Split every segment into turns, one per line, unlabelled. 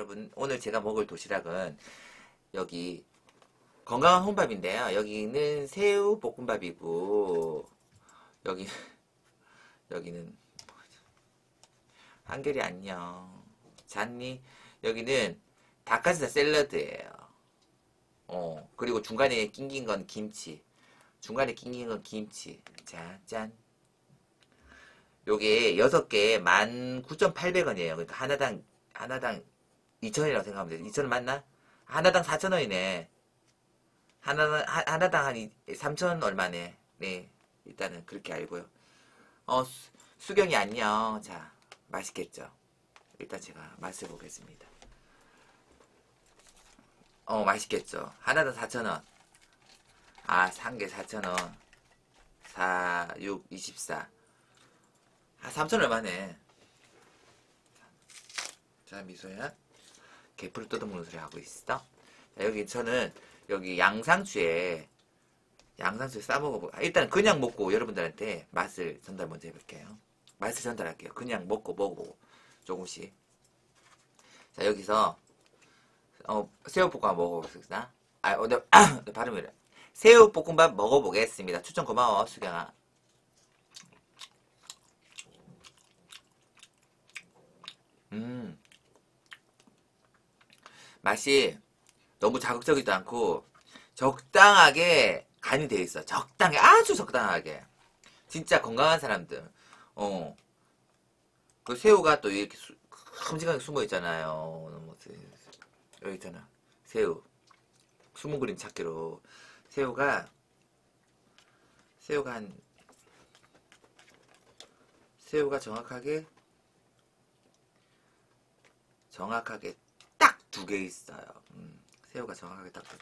여러분 오늘 제가 먹을 도시락은 여기 건강한 혼밥인데요. 여기는 새우 볶음밥이고 여기 여기는 한결이 안녕. 잤니? 여기는 닭가슴살 샐러드예요. 어 그리고 중간에 낑긴 건 김치. 중간에 낑긴 건 김치. 자, 짠. 요게 6개 19,800원이에요. 그러니까 하나당, 하나당 2,000원이라고 생각하면 돼요. 2,000원 맞나? 하나당 4,000원이네. 하나, 하- 하나당 한 3,000원 얼마네. 네. 일단은 그렇게 알고요. 어, 수, 수경이 안녕. 자, 맛있겠죠? 일단 제가 맛을 보겠습니다. 어, 맛있겠죠? 하나당 4,000원. 아, 3개 4,000원. 4, 6, 24. 아, 3천 얼마네. 자, 미소야. 개풀을 뜯어먹는 소리 하고 있어. 자, 여기 저는 여기 양상추에 양상추 싸먹어보. 아, 일단 그냥 먹고 여러분들한테 맛을 전달 먼저 해볼게요. 맛을 전달할게요. 그냥 먹고 먹고 조금씩. 자, 여기서 어, 새우볶음밥 먹어보겠습니다. 아, 어, 내, 내 발음이 래 새우볶음밥 먹어보겠습니다. 추천 고마워, 수경아. 음. 맛이 너무 자극적이지도 않고 적당하게 간이 돼 있어. 적당히 아주 적당하게. 진짜 건강한 사람들. 어. 그 새우가 또 이렇게 수, 큼직하게 숨어 있잖아요. 여기 있잖아. 새우. 숨은 그림 찾기로 새우가 새우가 한 새우가 정확하게 정확하게 딱 두 개 있어요. 음, 새우가 정확하게 딱. 두-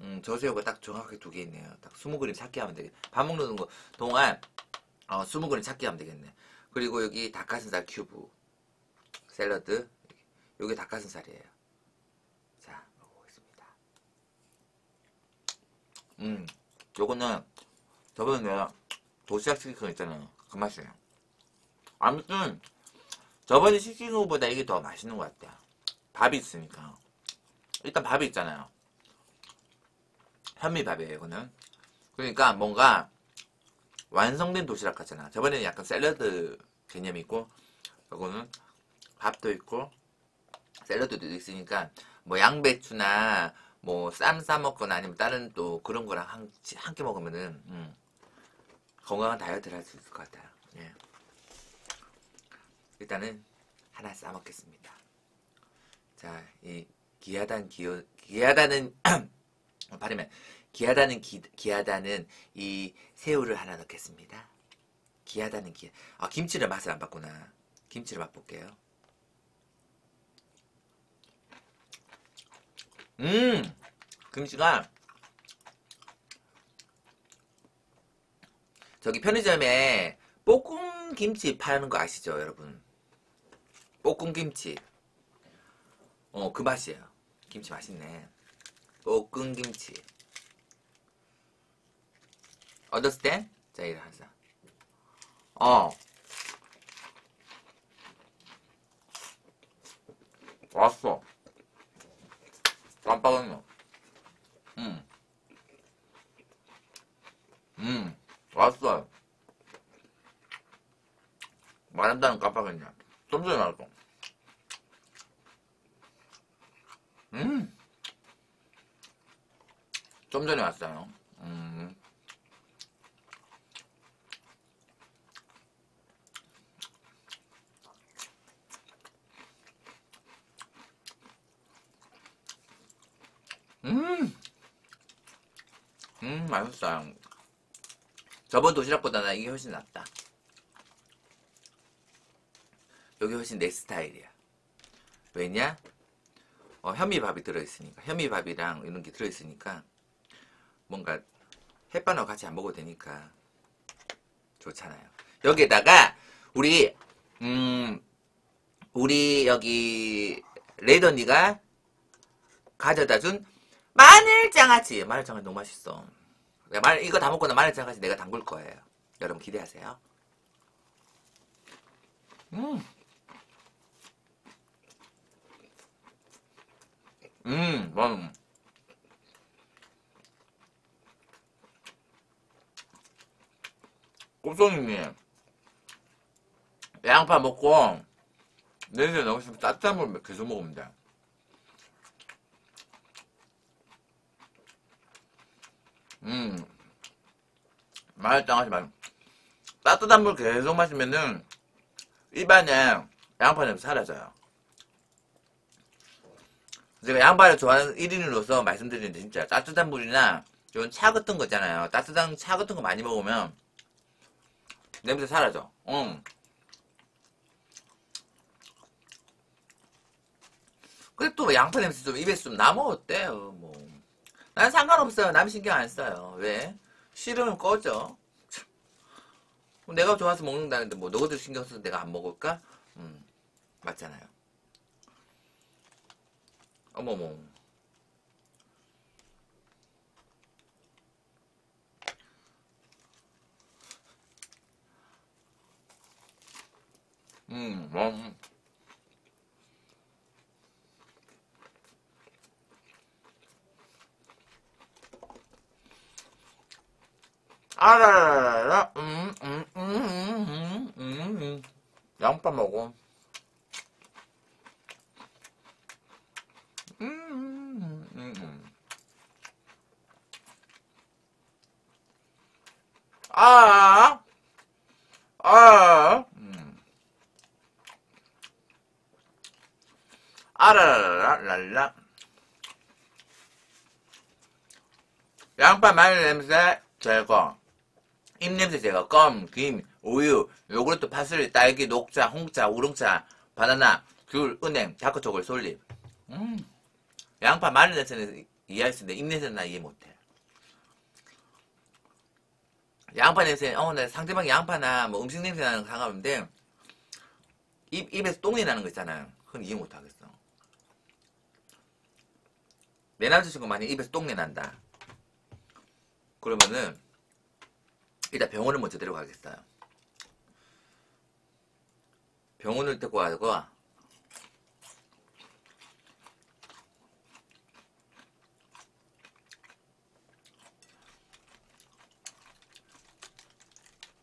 음, 저 새우가 딱 정확하게 두 개 있네요. 딱 스무 그림 찾기 하면 되겠. 밥 먹는 거 동안 어, 스무 그림 찾기 하면 되겠네. 그리고 여기 닭가슴살 큐브 샐러드. 여기 닭가슴살이에요. 자, 먹어보겠습니다. 음, 요거는 저번에 내가 도시락 시킨 거 있잖아요. 그 맛이에요. 아무튼 저번에 시킨 것보다 이게 더 맛있는 것 같아요. 밥이 있으니까. 일단 밥이 있잖아요. 현미밥이에요, 이거는. 그러니까 뭔가 완성된 도시락 같잖아. 저번에는 약간 샐러드 개념이 있고, 이거는 밥도 있고, 샐러드도 있으니까, 뭐 양배추나, 뭐 쌈 싸먹거나 아니면 다른 또 그런 거랑 한, 함께 먹으면은, 음, 건강한 다이어트를 할 수 있을 것 같아요. 예. 일단은 하나 싸먹겠습니다. 자, 이 기하단 기호 기하다는 발음에 기하다는 기, 기하다는 이 새우를 하나 넣겠습니다. 기하다는 기. 아 김치를 맛을 안 봤구나. 김치를 맛볼게요. 음, 김치가 저기 편의점에 볶음 김치 파는 거 아시죠, 여러분? 볶음 김치. 어, 그 맛이에요. 김치 맛있네. 볶음 김치. understand? 자, 이래 하자. 어. 왔어. 깜빡했네. 음. 음. 왔어요. 말한다는 깜빡했냐. 좀 전에 말했어. 음. 좀 전에 왔어요. 음. 음. 음, 맛있어요. 저번 도시락보다는 이게 훨씬 낫다. 여기 훨씬 내 스타일이야. 왜냐? 어, 현미밥이 들어있으니까. 현미밥이랑 이런 게 들어있으니까 뭔가 햇반하고 같이 안 먹어도 되니까 좋잖아요. 여기에다가 우리 음 우리 여기 레이드 언니가 가져다 준 마늘장아찌. 마늘장아찌 너무 맛있어. 말 이거 다 먹고 나 마늘장아찌 내가 담글 거예요. 여러분 기대하세요. 음. 음, 음. 곱송이님 양파 먹고 냄새 너무 싫으면 따뜻한 물 계속 먹으면 돼. 음, 맛있다 하지 마. 따뜻한 물 계속 마시면은 입안에 양파 냄새 사라져요. 제가 양파를 좋아하는 1인으로서 말씀드리는데 진짜 따뜻한 물이나 이런 차 같은 거 있잖아요. 따뜻한 차 같은 거 많이 먹으면 냄새 사라져. 응. 근데 또 양파 냄새 좀 입에 좀 남아 어때요? 뭐. 난 상관없어요. 남 신경 안 써요. 왜? 싫으면 꺼져. 뭐 내가 좋아서 먹는다는데 뭐 너희들 신경 써서 내가 안 먹을까? 음, 맞잖아요. 어머머. 음, 음. 아라라라라, 음, 음, 음, 음, 음, 음. 양파 먹어. 음, 음, 음, 음. 아, 아, 음. 아라라라라, 양파 마늘 냄새 제거. 입냄새 제거, 껌, 김, 우유, 요구르트, 파슬리, 딸기, 녹차, 홍차, 우롱차, 바나나, 귤, 은행, 다크초콜, 솔잎. 음. 양파, 마늘 냄새는 이해할 수 있는데 입냄새는 나 이해 못해. 양파 냄새, 어, 나 상대방이 양파나 뭐 음식 냄새 나는 거 상관없는데 입, 입에서 똥이 나는 거 있잖아요. 그건 이해 못 하겠어. 내 남자친구 만약 입에서 똥내 난다. 그러면은 일단 병원을 먼저 데려가겠어요. 병원을 데리고 가고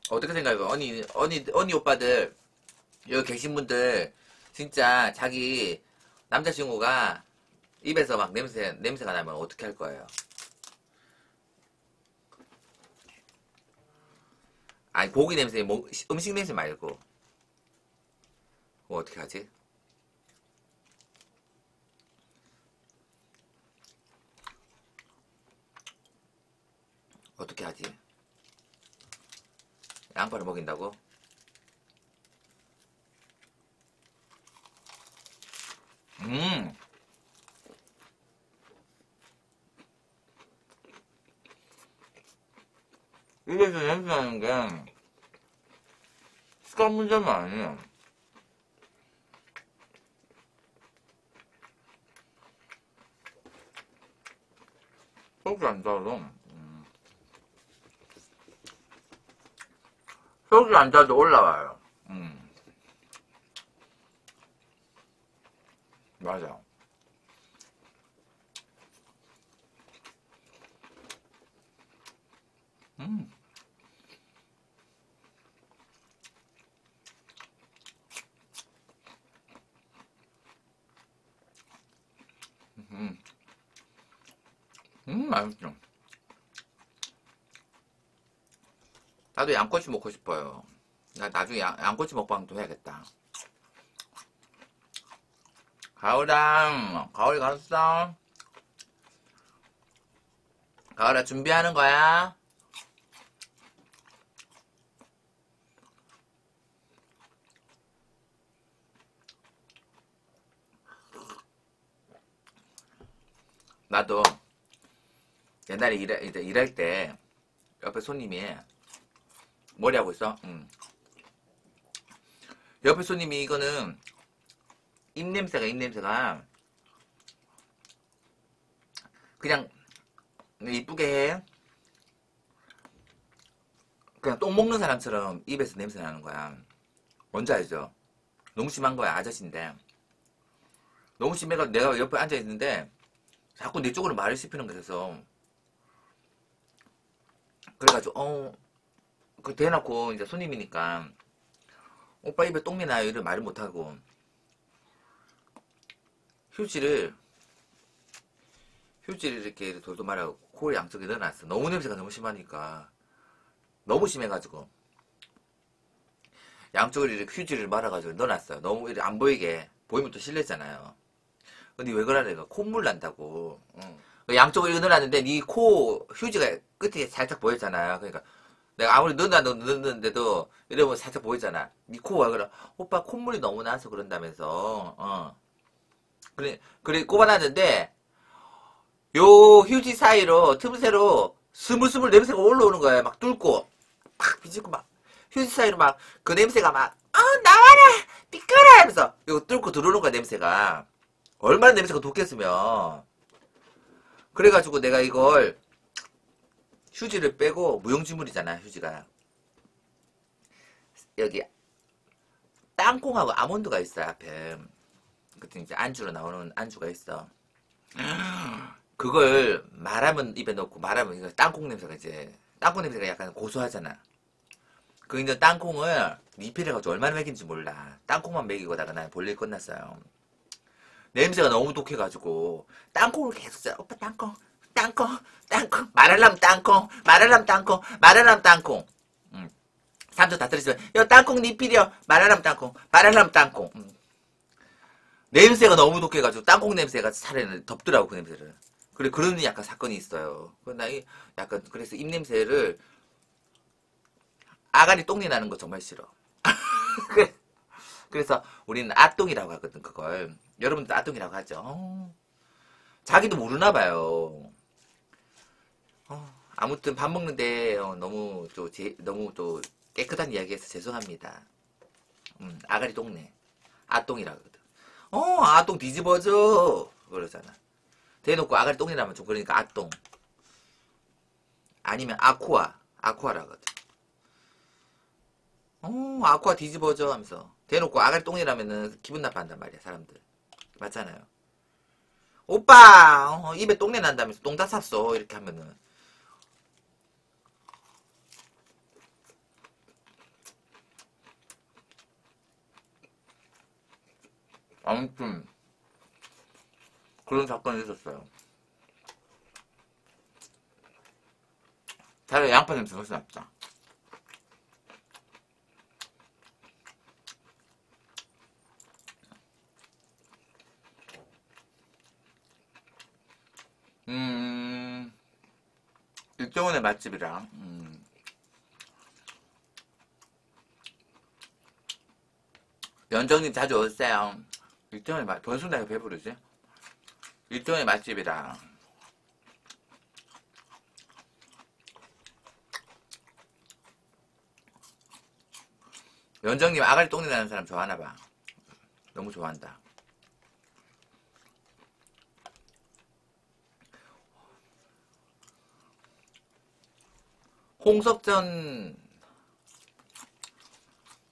어떻게 생각해요? 언니, 언니, 언니 오빠들 여기 계신 분들 진짜 자기 남자친구가 입에서 막 냄새 냄새가 나면 어떻게 할 거예요? 아니 고기 냄새, 뭐, 음식 냄새 말고 뭐 어떻게 하지? 어떻게 하지? 양파를 먹인다고? 음. 냄새 나는 게 습관 문제만 아니에요. 속이 안 닿아도 음. 속이 안 닿아도 올라와요. 음. 맞아. 음. 음. 음, 맛있죠. 나도 양꼬치 먹고 싶어요. 나 나중에 양, 양꼬치 먹방도 해야겠다. 가을아, 가을이 갔어? 가을아, 준비하는 거야? 나도 옛날에 이제 일할 때 옆에 손님이 머리 하고 있어. 응. 옆에 손님이 이거는 입냄새가 입냄새가 그냥 이쁘게 해. 그냥 똥 먹는 사람처럼 입에서 냄새 나는 거야. 뭔지 알죠? 너무 심한 거야 아저씨인데 너무 심해가 내가 옆에 앉아 있는데 자꾸 내 쪽으로 말을 씹히는 거라서 그래가지고 어 그 대놓고 이제 손님이니까 오빠 입에 똥내 나요 이런 말을 못하고. 휴지를 휴지를 이렇게 돌돌 말하고 코 양쪽에 넣어놨어. 너무 냄새가 너무 심하니까. 너무 심해가지고. 양쪽을 이렇게 휴지를 말아가지고 넣어놨어요. 너무 이렇게 안 보이게. 보이면 또 실례잖아요. 근데 왜 그러냐 콧물 난다고. 응. 그 양쪽을 이렇게 넣어놨는데 네 코 휴지가 끝에 살짝 보였잖아요. 그러니까 내가 아무리 넣는다 넣는데도 이러면 살짝 보이잖아. 네 코가 그래. 오빠 콧물이 너무 나서 그런다면서. 어. 그래 그래 꼽아놨는데 요 휴지 사이로 틈새로 스물스물 냄새가 올라오는 거예요 막 뚫고. 팍 비집고 막. 휴지 사이로 막 그 냄새가 막 어 나와라! 비켜라! 하면서 이거 뚫고 들어오는 거야 냄새가. 얼마나 냄새가 독했으면. 그래가지고 내가 이걸 휴지를 빼고 무용지물이잖아 휴지가. 여기 땅콩하고 아몬드가 있어 앞에. 그때 이제 안주로 나오는 안주가 있어. 그걸 말하면 입에 넣고 말하면 이거 땅콩 냄새가 이제 땅콩 냄새가 약간 고소하잖아. 그 이제 땅콩을 리필해 가지고 얼마나 먹인지 몰라. 땅콩만 먹이고다가 난 볼일 끝났어요. 냄새가 너무 독해가지고 땅콩을 계속 써 오빠 땅콩 땅콩 땅콩 말하려면 땅콩 말하려면 땅콩 말하려면 땅콩. 음. 사람들 다 들으시면 야 땅콩 리필이요 말하려면 땅콩 말하려면 땅콩. 음. 냄새가 너무 독해가지고 땅콩 냄새가 차라리 덥더라고 그 냄새를. 그래 그런 약간 사건이 있어요. 그나 약간 그래서 입 냄새를 아가리 똥이 나는 거 정말 싫어. 그래. 그래서 우리는 아똥이라고 하거든 그걸. 여러분도 아똥이라고 하죠. 어. 자기도 모르나 봐요 어, 아무튼 밥 먹는데 어, 너무 또 제, 너무 또 깨끗한 이야기해서 죄송합니다. 음, 아가리 똥내 아똥이라고 하거든. 어 아똥 뒤집어져! 그러잖아. 대놓고 아가리 똥이라면 좀 그러니까 아똥. 아니면 아쿠아. 아쿠아라거든. 어 아쿠아 뒤집어져 하면서. 대놓고 아가리 똥이라면은 기분 나빠한단 말이야 사람들. 맞잖아요. 오빠 어, 입에 똥내 난다면서 똥다 쌌어. 이렇게 하면은 아무튼 그런 사건이 있었어요. 차라리 양파 냄새 훨씬 낫다. 음, 일정원의 맛집이랑, 음, 연정님 자주 오세요. 일정의 맛, 내가 배부르지? 일정의 맛집이랑, 연정님 아가리 똥내 나는 사람 좋아하나 봐. 너무 좋아한다. 홍석천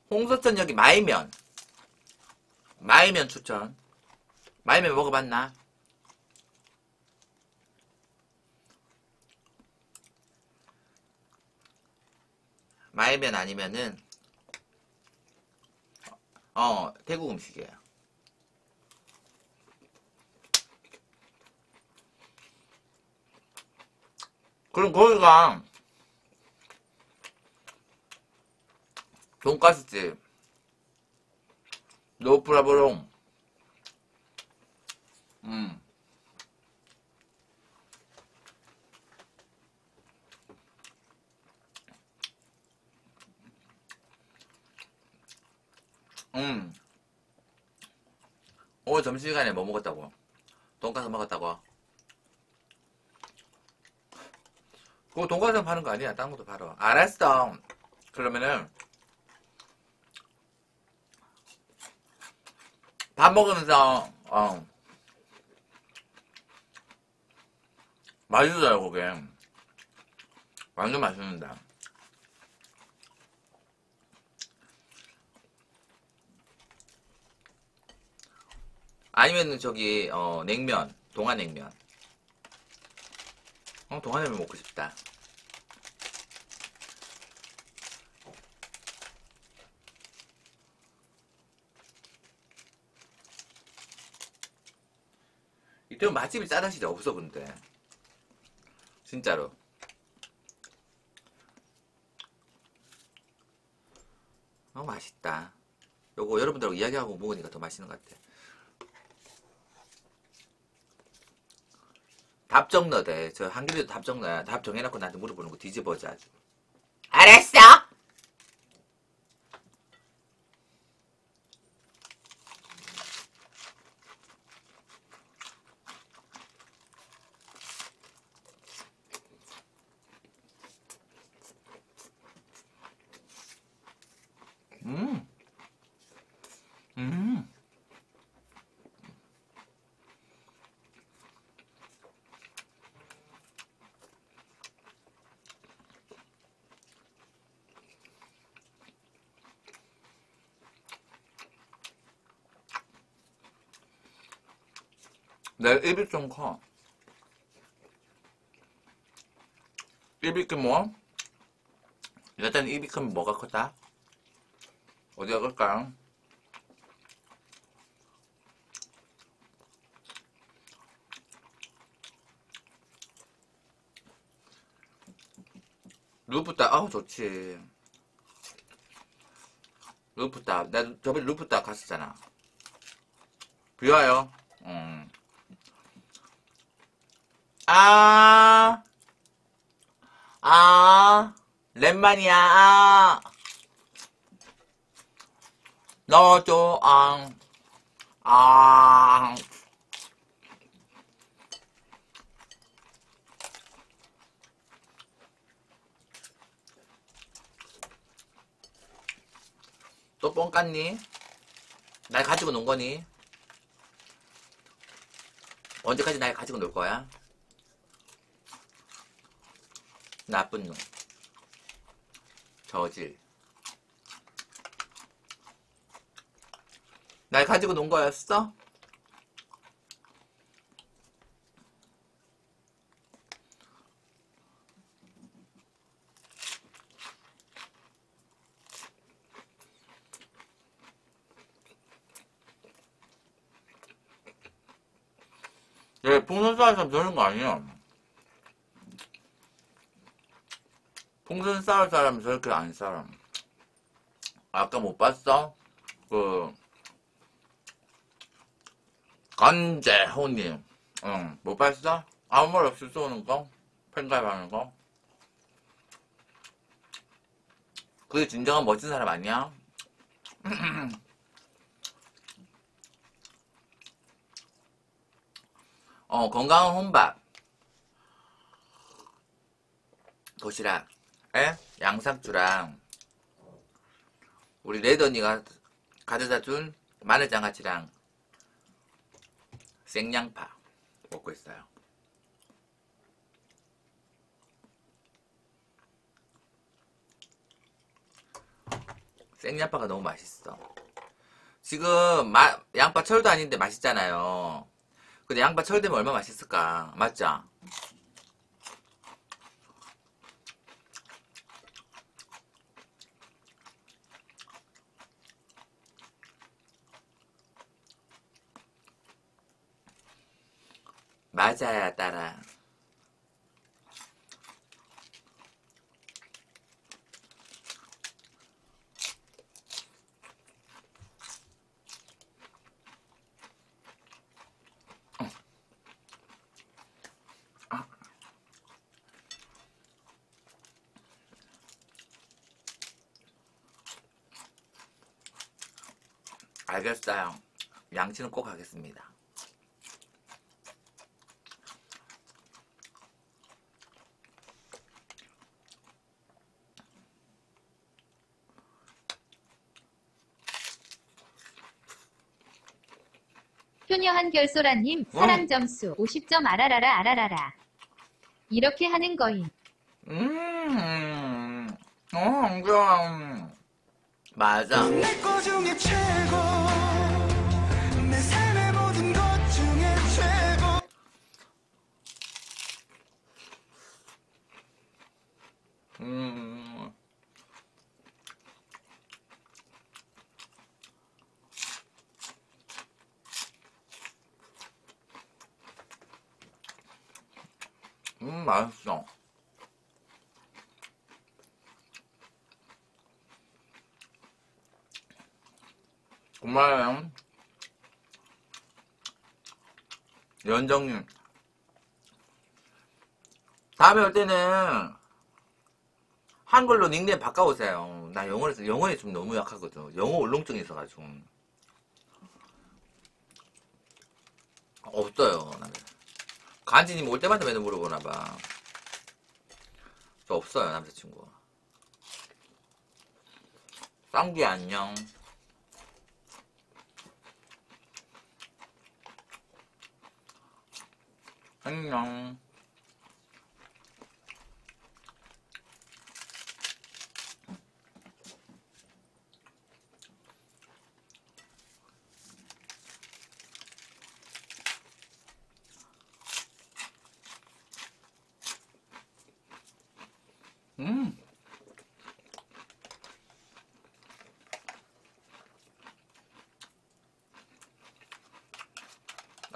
홍석천 여기 마이면 마이면 추천. 마이면 먹어봤나? 마이면 아니면은 어 태국 음식이에요. 그럼 거기가 돈가스집 노프라보롱 음. 음. 오늘 점심시간에 뭐 먹었다고? 돈가스 먹었다고? 그거 돈가스 파는 거 아니야? 딴 것도 팔아. 알았어. 그러면은 밥 먹으면서 어. 맛있어요 그게. 완전 맛있는데. 아니면 저기 어 냉면 동안냉면. 어, 동안라면 먹고 싶다. 이태원 맛집이 짜다시지 없어 근데. 진짜로. 어 맛있다. 요거 여러분들하고 이야기하고 먹으니까 더 맛있는 것 같아. 답정 넣대 저 한길이도 답정 넣어야 답 정해놓고 나한테 물어보는 거 뒤집어져 아주. 알았어 음. 음. 내 입이 좀 커. 입이 크 뭐? 일단 입이 크면 뭐가 크다? 어디가 클까요? 루프탑, 아우, 좋지. 루프탑. 나 저번에 루프탑 갔었잖아. 비 와요. 음. 아, 아, 랜만이야, 아. 너도, 아, 아. 또 뻥 깠니? 날 가지고 논 거니? 언제까지 날 가지고 놀 거야? 나쁜 놈. 저질. 날 가지고 논 거였어? 얘 풍선 쌓을 사람 저런 거 아니야. 풍선 쌓을 사람 저렇게 안 쌓아. 아까 못 봤어? 그, 간재호님. 응, 못 봤어? 아무 말 없이 쏘는 거? 팬가입하는 거? 그게 진정한 멋진 사람 아니야? 어, 건강한 혼밥. 도시락. 에? 양상추랑 우리 레드 언니가 가져다 준 마늘 장아찌랑 생양파 먹고 있어요. 생양파가 너무 맛있어. 지금 마- 양파 철도 아닌데 맛있잖아요. 근데 양파 철 되면 얼마나 맛있을까? 맞죠? 맞아야 따라. 알겠어요. 양치는 꼭 하겠습니다.
효녀 한 결소라님 사랑 점수 50점 아라라라 아라라라. 이렇게 하는 거임.
음, 어, 그럼. 맞아.
내거 중에 최고
음, 맛있어. 고마워요. 연정님. 다음에 올 때는 한글로 닉네임 바꿔오세요. 나 영어에서, 영어에 좀 너무 약하거든. 영어 울렁증이 있어가지고. 없어요. 간지님 올 때마다 맨날 물어보나 봐. 저 없어요, 남자친구. 쌍기 안녕. 안녕. 음.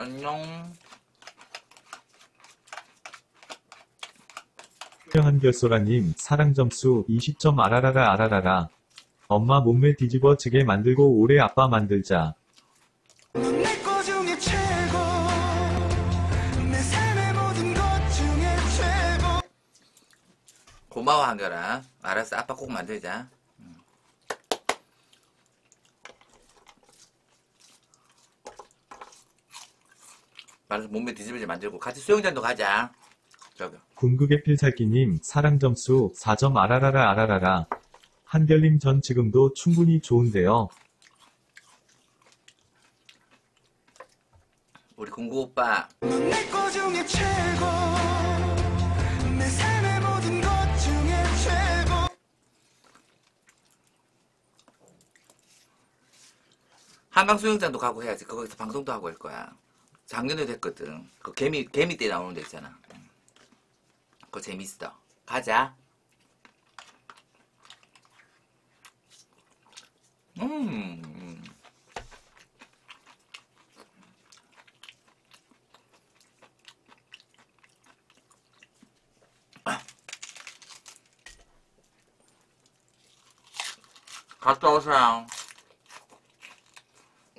안녕.
한결소라님 사랑 점수 20점 아라라라 아라라라 엄마 몸매 뒤집어 지게 만들고 올해 아빠 만들자
고마워 한결아. 알았어, 아빠 꼭 만들자. 음. 알아서 몸매 뒤집어지 만들고 같이 수영장도 가자. 저기.
궁극의 필살기님 사랑 점수 4점 아라라라 아라라라 한결님 전 지금도 충분히 좋은데요
우리 궁구 오빠. 한강 수영장도 가고 해야지. 거기서 방송도 하고 할 거야. 작년에도 했거든. 그 개미, 개미 때 나오는 데 있잖아. 응. 그거 재밌어. 가자. 음. 갔다 오세요.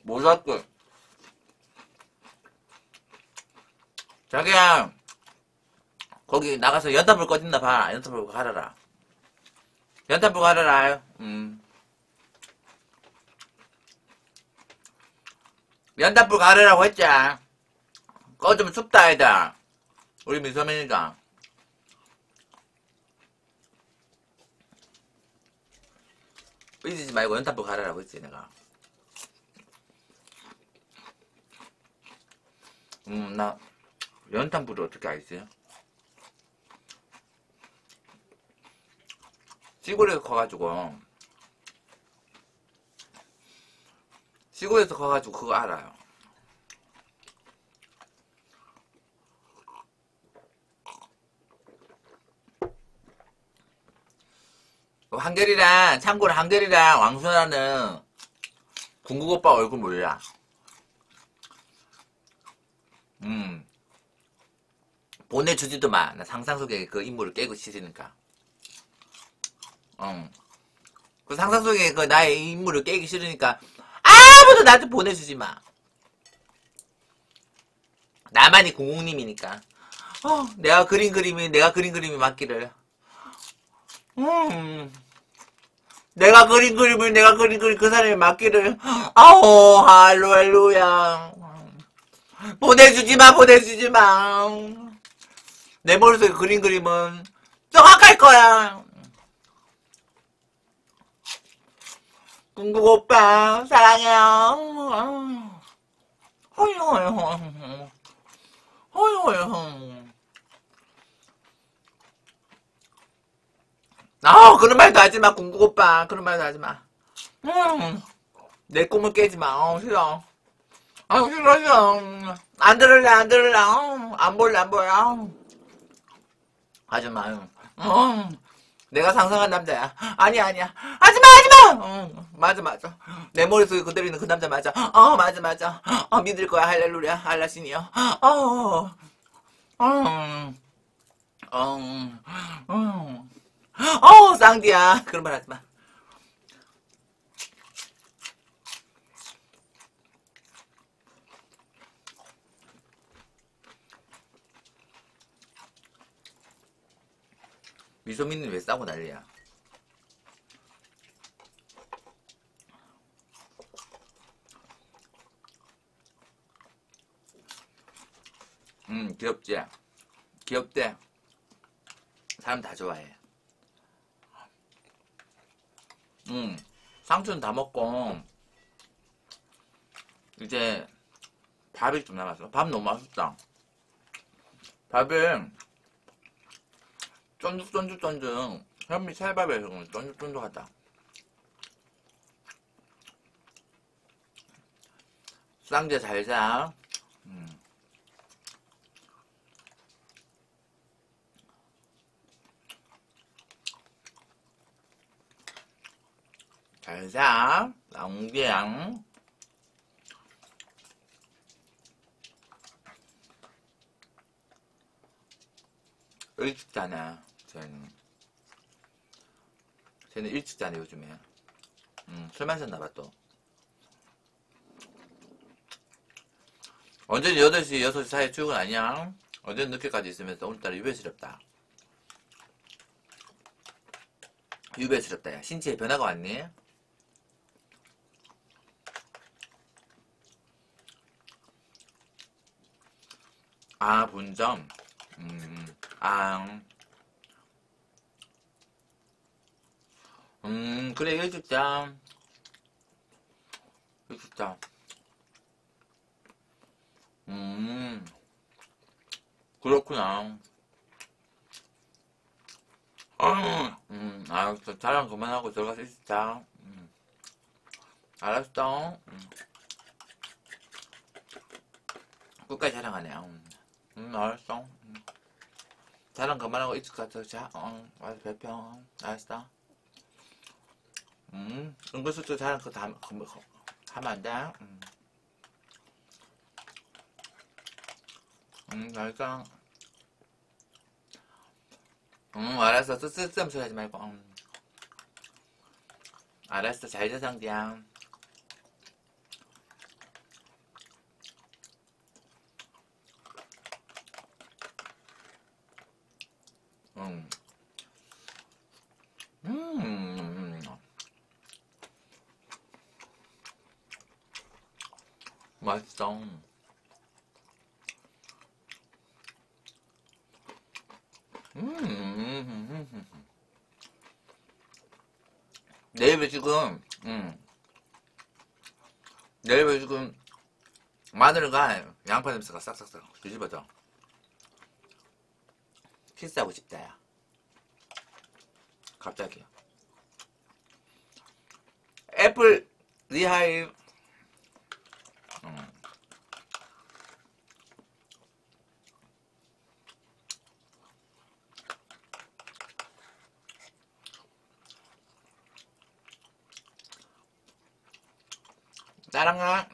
모자끝. 자기야, 거기 나가서 연탄불 꺼진다 봐. 연탄불 가라라. 연탄불 가라라. 음. 연탄불 가르라고 했자. 꺼주면 춥다, 아이다. 우리 미소민이가. 삐지지 말고 연탄불 가르라고 했지, 내가. 음, 나, 연탄불을 어떻게 알지? 시골에서 커가지고, 시골에서 커가지고 그거 알아요. 한결이랑, 참고로 한결이랑 왕순아는 궁국 오빠 얼굴 몰라. 음. 보내주지도 마. 나 상상 속에 그 인물을 깨고 싫으니까. 응. 그 상상 속에 그 나의 인물을 깨기 싫으니까 아무도 나한테 보내주지 마. 나만이 공공님이니까. 어, 내가 그린 그림이, 내가 그린 그림이 맞기를. 음. 내가 그린 그림을, 내가 그린 그림 그 사람이 맞기를. 아오, 할렐루야. 보내주지 마, 보내주지 마. 내 머릿속에 그린 그림은 정확할 거야. 궁국 오빠, 사랑해요. 허이허이, 허이허이. 아, 그런 말도 하지 마, 궁국 오빠. 그런 말도 하지 마. 음, 내 꿈을 깨지 마. 어, 싫어. 아, 싫어, 싫어. 안 들을래, 안 들을래. 어, 안 볼래, 안 보여. 하지 마요. 어, 내가 상상한 남자야. 아니야, 아니야. 하지 마, 하지 마! 어, 맞아, 맞아. 내 머릿속에 그대로 있는 그 남자 맞아. 어, 맞아, 맞아. 어, 믿을 거야. 할렐루야. 알라신이요. 어, 어, 어. 어, 음, 음. 어, 쌍디야. 그런 말 하지 마. 미소민은 왜 싸고 난리야? 음, 귀엽지? 귀엽대. 사람 다 좋아해. 음, 상추는 다 먹고, 이제, 밥이 좀 남았어. 밥 너무 맛있다. 밥을, 쫀득쫀득쫀득, 현미 찰밥에서 쫀득쫀득하다. 쌍제 잘 자. 음. 잘 자, 랑비양. 일찍 자네, 쟤는. 쟤는 일찍 자네, 요즘에. 음, 술 마셨나봐, 또. 언제는 8시, 6시 사이에 출근 아니야? 언제는 늦게까지 있으면서 오늘따라 유배스럽다. 유배스럽다, 야. 신체에 변화가 왔니? 아, 본점. 음, 아. 음, 그래, 일찍 자. 일찍 자. 음, 그렇구나. 아, 음, 알았어. 자랑 그만하고 들어가서 자. 음. 알았어. 음. 끝까지 자랑하네. 음. 음, 알았어. 음. 자랑 그만하고 일찍 가서 자. 어, 알았어, 배평. 알았어. 음, 은근슬쩍 자랑 그거 다, 그, 그, 하면 안 돼. 음. 음, 알았어. 음, 알았어. 쓰쓰쓰 소리 하지 말고. 음. 알았어. 잘 자, 상디야. 음. 음. 맛있어. 음. 내일은 지금, 음. 내일은 지금, 마늘과 양파 냄새가 싹싹싹 뒤집어져. 키스하고 싶다, 야. 갑자기. 애플 리하이, 음. 따랑아.